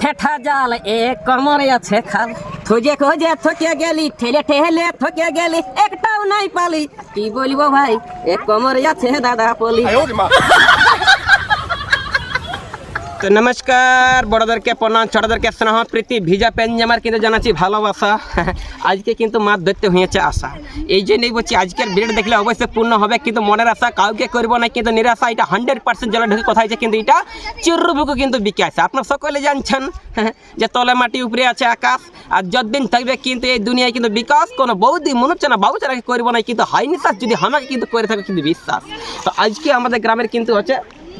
ঠেঠা জাল এ আছে গেলি, ঠেলে গেলি, একটাও নাই পালি। কি বলব ভাই এ কমরে আছে দাদা পলি। তো নমস্কার, বড়দেরকে প্রণাম, ছোটদেরকে স্নেহ, প্রীতি, ভিজা পেঞ্জামার কিন্তু জানাচ্ছি ভালোবাসা। আজকে কিন্তু মাছ ধরতে হয়েছে আশা। এই জন্যই বলছি, আজকের ভিডিও দেখলে অবশ্যই পূর্ণ হবে, কিন্তু মনের আশা কাউকে করব না, কিন্তু নিরাশা, এটা হান্ড্রেড পার্সেন্ট জলে ঢুকে কথা হয়েছে, কিন্তু এটা চিরবুকু কিন্তু বিকে আছে। আপনার সকলে জানছেন যে তলে মাটি উপরে আছে আকাশ, আর যতদিন থাকবে কিন্তু এই দুনিয়ায় কিন্তু বিকাশ, কোনো বৌদি মনে হচ্ছে না বাবু চারাকে করব না, কিন্তু হয় নিশ্বাস যদি আমাকে কিন্তু করে থাকে, কিন্তু বিশ্বাস। তো আজকে আমাদের গ্রামের কিন্তু হচ্ছে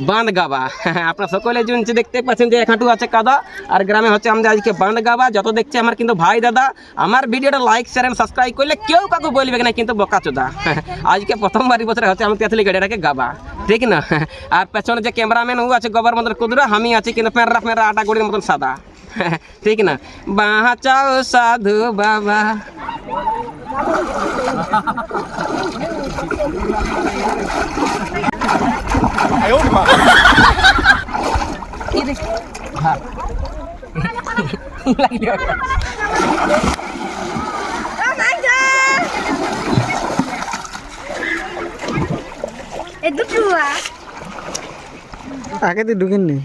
বাঁধ গাবা আপনার সকলে শুনছে, দেখতে পাচ্ছেন যে এখানটু আছে কাদা, আর গ্রামে হচ্ছে আমাদের আজকে বাঁধ গাবা যত দেখছে আমার কিন্তু ভাই দাদা, আমার ভিডিওটা লাইক শেয়ার এন্ড সাবস্ক্রাইব করলে কেউ কাকু বলবে না কিন্তু বোকা চোদা আজকে প্রথমবার বছরে হচ্ছে আমি তেঁতুলি গাড়িটাকে গাবা। ঠিক না? আর পেছনে যে ক্যামেরাম্যান ও আছে গোবর মতন কুদরা, আমি আছি কিন্তু পেঁড়া পেঁড়া আটা গুড়ির মতন সাদা। ঠিক না? বাঁচাও সাধু বাবা। Hilang dia. Itu dua. Aku tidurin nih.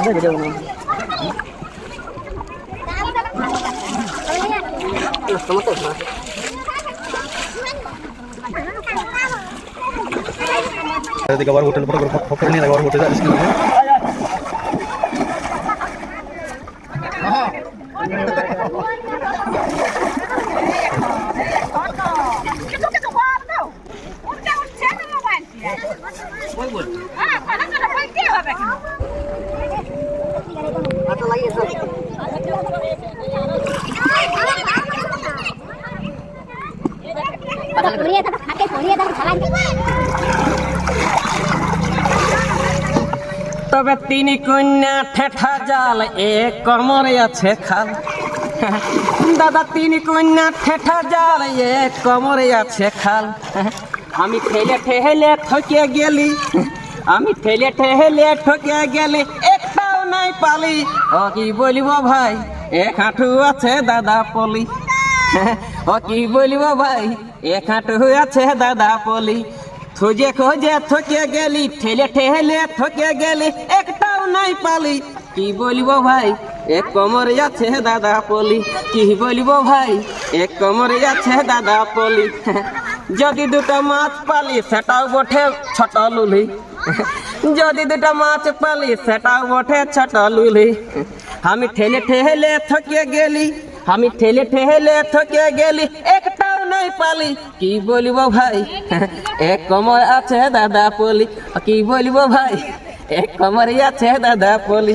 Ada gede. আগে তো ঢুকেননি Dari gambar hotel foto foto ini gambar hotel di sini. তবে তিনি কন্যা ঠেঠা জাল এ কমরে আছে খাল। দাদা, তিনি কন্যা ঠেঠা জাল এ কমরে আছে খাল। আমি ঠেলে ঠেলে ঠকে গেলি, আমি ঠেলে ঠেলে ঠকে গেলি, একটাও নাই পালি। ও কি বলিব ভাই? এক হাঁটু আছে দাদা পলি। ও কি বলিব ভাই? হাঁটু আছে দাদা পলি। খোঁজে খোঁজে থকে গেলি, ঠেলে ঠেলে থকে গেলি, একটাও নাই পালি। কি বলিব ভাই? এক কমরে আছে দাদা পলি। কি বলিব ভাই? এক কমরে আছে দাদা পলি। যদি দুটো মাছ পালি, সেটাও বটে ছোট লুলি। যদি দুটো মাছ পালি, সেটাও বটে ছোট লুলি। আমি ঠেলে ঠেলে থকে গেলি আমি ঠেলে ঠেলে থেকে গেলি, একটাও নাই পালি। কি বলিব ভাই? এক কমর আছে দাদা পলি। কি বলিব ভাই? এক কমরে আছে দাদা পলি।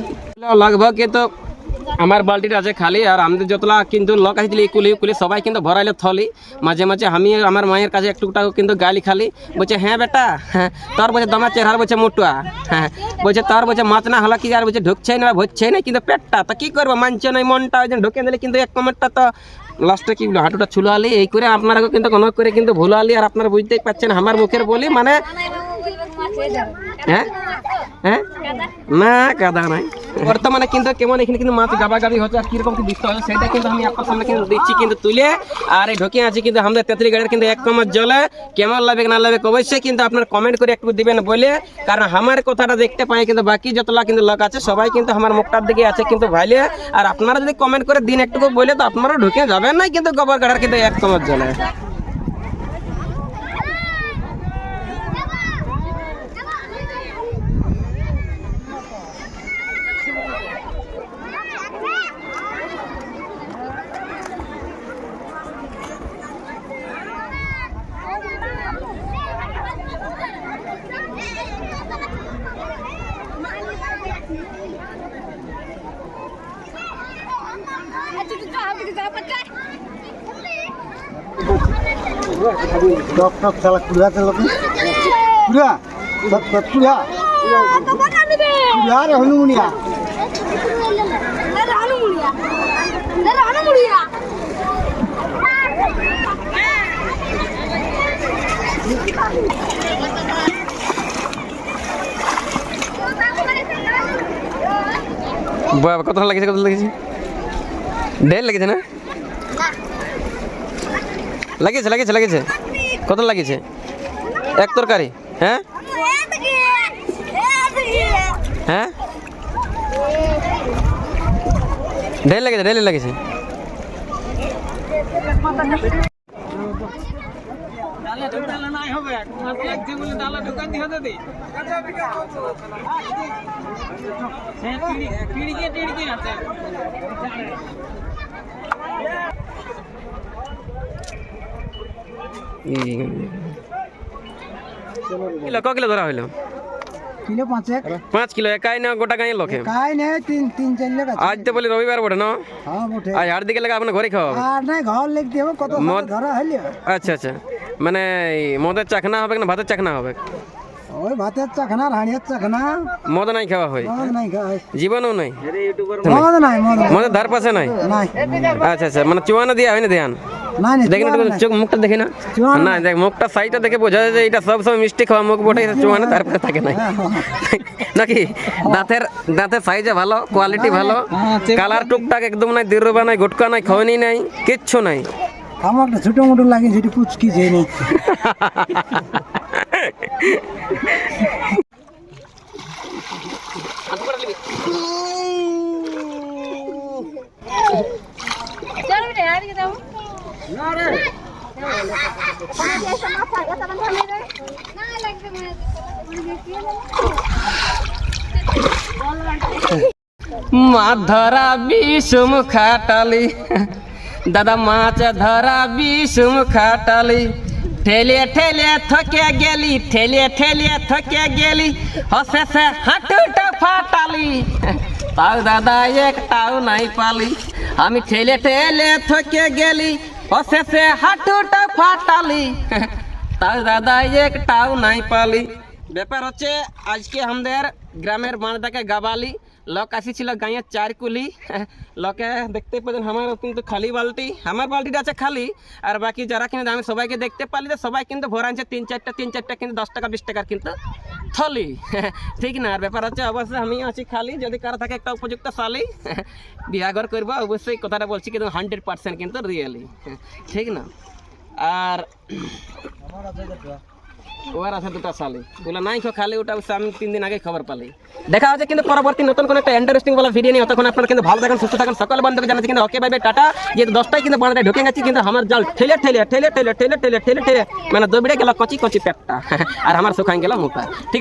লগভগ তো? আমার বালতিটা আছে খালি আর আমাদের যতলা কিন্তু লোক আসছিল কুলি কুলি, সবাই কিন্তু ভরাইলে থলি। মাঝে মাঝে আমি আমার মায়ের কাছে একটুটাও কিন্তু গালি খালি। বলছে হ্যাঁ বেটা হ্যাঁ তোর বলছে দমা চেহারা বলছে মোটুয়া হ্যাঁ বলছে তোর বলছে মাছ না হলো কি আর বলছে ঢুকছে না ভরছে না কিন্তু পেটটা, তো কি করব? মানছে না মনটা, ওই জন্য ঢুকে দিলে কিন্তু এক কমেন্টটা তো লাস্টে কি হাঁটুটা ছুলো আলি এই করে আপনারাও কিন্তু কোনো করে কিন্তু ভুল আলি আর আপনারা বুঝতেই পারছেন আমার মুখের বলি মানে হ্যাঁ? হ্যাঁ? কিন্তু আপনার আমাদের গাড়ির কিন্তু এক কেমন লাগবে, না লাগবে, অবশ্যই কিন্তু আপনার কমেন্ট করে একটু দিবেন বলে। কারণ আমার কথাটা দেখতে পাই কিন্তু বাকি যতলা কিন্তু লোক আছে, সবাই কিন্তু আমার মুখটার দিকে আছে কিন্তু ভাইলে। আর আপনারা যদি কমেন্ট করে দিন একটু বলে, তো আপনারা ঢুকে যাবেন না কিন্তু গোবর গাড়ার কিন্তু এক কমার জলে। Dok, dok, salah gula telok nih. Gula, dok, dok, gula. Gula, ada hulu mulia. Ada hulu mulia. Ada hulu mulia. kau কত lagi sih লাগেছে lagi sih না লাগিয়েছে লাগিয়েছে লাগিয়েছে। কত লাগিয়েছে? এক তরকারি হ্যাঁ? হ্যাঁ? ঢের লেগেছে ঢের লেগেছে। কিলো ক কিলো ধরা হইল? কিলো পাঁচ কিলো একাই না গোটা গাঁয়ের লোকে? কাই নেই তিন তিন চার লোক আজ তো বলি রবিবার বটে না? হ্যাঁ বটে। দিকে লেগে আপনার ঘরে খাওয়া আর নাই ঘর লিখতে হবে কত মদ- ধরা হইলে। আচ্ছা আচ্ছা। মানে মদের চাখনা হবে না ভাতের চাখনা হবে? ওই ভাতের চাখনা রানিয়ার চাখনা। মদ নাই খাওয়া হয়? মদ নাই খাই জীবনও নাই? মদ নাই মদ মদের ধার পাশে নাই? আচ্ছা আচ্ছা। মানে চুয়ানো দিয়া হয় না ধ্যান? দেখেন চোখ মুখটা দেখে না? না দেখ মুখটা সাইডটা দেখে বোঝা যায় যে এটা সব সময় মিষ্টি খাওয়া মুখ বটে চুয়ানো তারপরে থাকে নাই। নাকি? দাঁতের দাঁতের সাইজে ভালো কোয়ালিটি ভালো। কালার টুকটাক একদম নাই দিরবা নাই গুটকা নাই খয়নি নাই কিচ্ছু নাই। আমার ছোট মোটো লাগে সেটি কুচকি যে মাছ ধরা বিষুম খাটালি। দাদা মাছ ধরা বিষুম খাটালি। ঠেলে ঠেলে থকে গেলি, ঠেলে ঠেলে থকে গেলি হসে সে হাঁটুটা ফাটালি। তাও দাদা একটাও নাই পালি। আমি ঠেলে ঠেলে থকে গেলি সে হাঁটুটা ফাটালি। তাও দাদা একটাও নাই পালি। ব্যাপার হচ্ছে, আজকে আমাদের গ্রামের বাঁধটাকে গাবালি। লোক আসিছিল গাঁয়ের চার কুলি লোকে দেখতে পেলেন, আমার কিন্তু খালি বালতি, আমার বালতিটা আছে খালি। আর বাকি যারা কিন্তু আমি সবাইকে দেখতে পারলি সবাই কিন্তু ভরা আনছে, তিন চারটা তিন চারটা কিন্তু দশ টাকা, বিশ টাকার কিন্তু থলি। ঠিক না, আর ব্যাপার হচ্ছে অবশ্যই আমি আছি খালি। যদি কারও থাকে একটা উপযুক্ত শালি বিয়াঘর করব, অবশ্যই কথাটা বলছি কিন্তু হান্ড্রেড পার্সেন্ট কিন্তু রিয়েলি ঠিক না? আর ওর আছে দুটা শালি বলে, নাই খালি ওটা আমি তিন দিন আগে খবর পালি। দেখা হচ্ছে কিন্তু পরবর্তী নতুন কোনো একটা ইন্টারেস্টিং বলা ভিডিও নিয়ে তখন আপনারা কিন্তু ভালো থাকেন, সুস্থ থাকেন, সকল বন্ধুকে জানাচ্ছি কিন্তু ওকে ভাই টাটা। যে দশটায় কিন্তু বাঁধটা ঢুকে গেছি, কিন্তু আমার জল ঠেলে ঠেলে ঠেলে ঠেলে ঠেলে ঠেলে ঠেলে ঠেলে মানে দবিড়ে গেল কচি কচি পেটটা। আর আমার শুকাই গেল মুখটা ঠিক